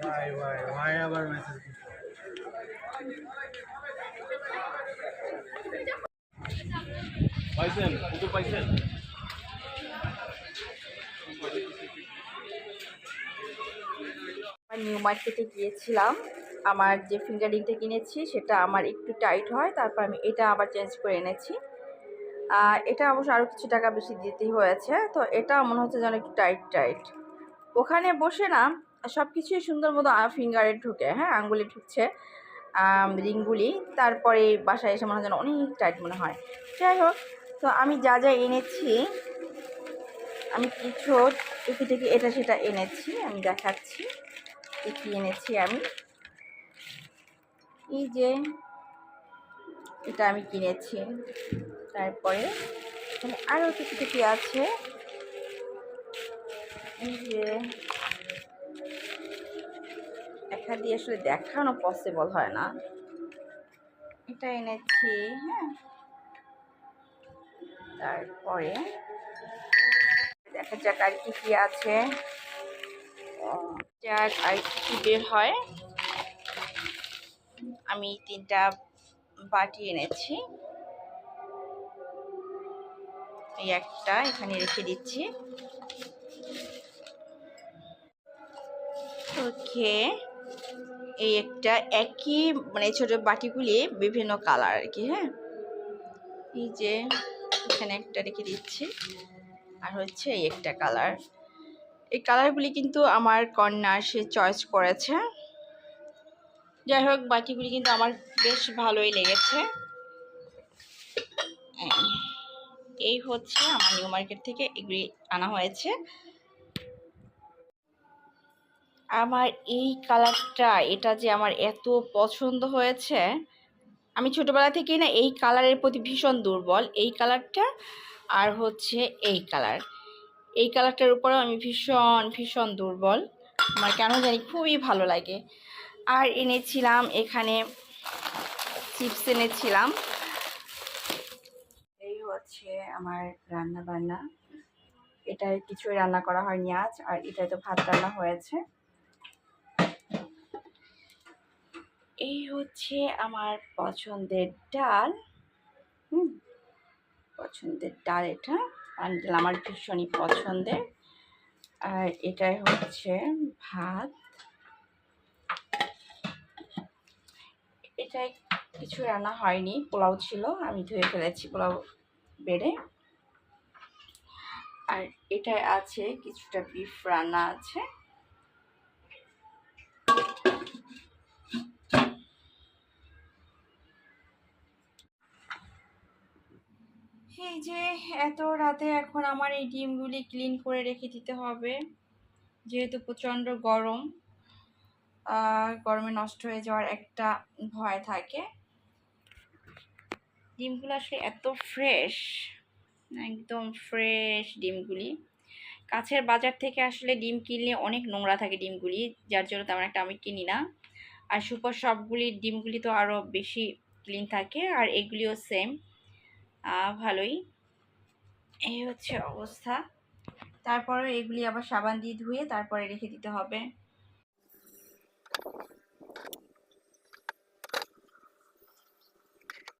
ভাই ভাই ভাই আবার মেসেজ পাইছেন? কুকুর পাইছেন? আমার নিউ মার্কেটে গিয়েছিলাম। আমার যে ফিঙ্গারিংটা কিনেছি সেটা আমার একটু টাইট হয় তারপর আমি এটা আবার চেঞ্জ করে এনেছি। আর এটা অবশ্য আরও কিছু টাকা বেশি দিতেই হয়েছে তো এটা মনে হচ্ছে যেন একটু টাইট টাইট। ওখানে বসে না সব কিছুই সুন্দর মতো ফিঙ্গারে ঢুকে হ্যাঁ আঙ্গুলে ঢুকছে রিংগুলি। তারপরে বাসায় এসে মনে হয় যেন অনেক টাইট মনে হয়। যাই হোক, তো আমি যা যা এনেছি, আমি কিছু টুকি টুকি এটা সেটা এনেছি, আমি দেখাচ্ছি। কি এনেছি আমি। এই যে এটা আমি কিনেছি। তারপরে আরও কিছু কিছু আছে। যে একা দিয়ে আসলে দেখানো পসিবল হয় না। এটা এনেছি হ্যাঁ। তারপরে দেখা যাক আর কি কি আছে। যাক আর কি বের হয়। আমি তিনটা বাটি এনেছি। এই একটা এখানে রেখে দিচ্ছি। ওকে এই একটা একই মানে ছোট বাটিগুলি বিভিন্ন কালার আর কি হ্যাঁ? এই যে এখানে একটা রেখে দিচ্ছি। আর হচ্ছে এই একটা কালার। এই কালারগুলি কিন্তু আমার কন্যা সে চয়েস করেছে। যাই হোক বাটিগুলি কিন্তু আমার বেশ ভালোই লেগেছে। এই হচ্ছে আমার নিউ মার্কেট থেকে এগুলি আনা হয়েছে। আমার এই কালারটা এটা যে আমার এত পছন্দ হয়েছে, আমি ছোটোবেলা থেকেই না এই কালারের প্রতি ভীষণ দুর্বল। এই কালারটা আর হচ্ছে এই কালার এই কালারটার উপরেও আমি ভীষণ ভীষণ দুর্বল। আমার কেন জানি খুবই ভালো লাগে। আর এনেছিলাম এখানে চিপস এনেছিলাম। এই হচ্ছে আমার রান্না বান্না এটায় কিছুই রান্না করা হয়নি আজ, আর এটাই তো ভাত রান্না হয়েছে। এই হচ্ছে আমার পছন্দের ডাল। হুম, পছন্দের ডাল এটা। ডাল আমার ভীষণই পছন্দের। আর এটাই হচ্ছে ভাত। এটাই কিছু রান্না হয়নি, পোলাও ছিল, আমি ধুয়ে ফেলেছি পোলাও বেড়ে। আর এটাই আছে, কিছুটা বিফ রান্না আছে। এই যে এত রাতে এখন আমার এই ডিমগুলি ক্লিন করে রেখে দিতে হবে? যেহেতু প্রচণ্ড গরম গরমে নষ্ট হয়ে যাওয়ার একটা ভয় থাকে। ডিমগুলো আসলে এত ফ্রেশ একদম ফ্রেশ ডিমগুলি। কাছের বাজার থেকে আসলে ডিম কিনলে অনেক নোংরা থাকে ডিমগুলি, যার জন্য তেমন একটা আমি কিনি না। আর সুপার সবগুলি ডিমগুলি তো আরও বেশি ক্লিন থাকে, আর এগুলিও সেম ভালোই। এই হচ্ছে অবস্থা। তারপরে এগুলি আবার সাবান দিয়ে ধুয়ে তারপরে রেখে দিতে হবে।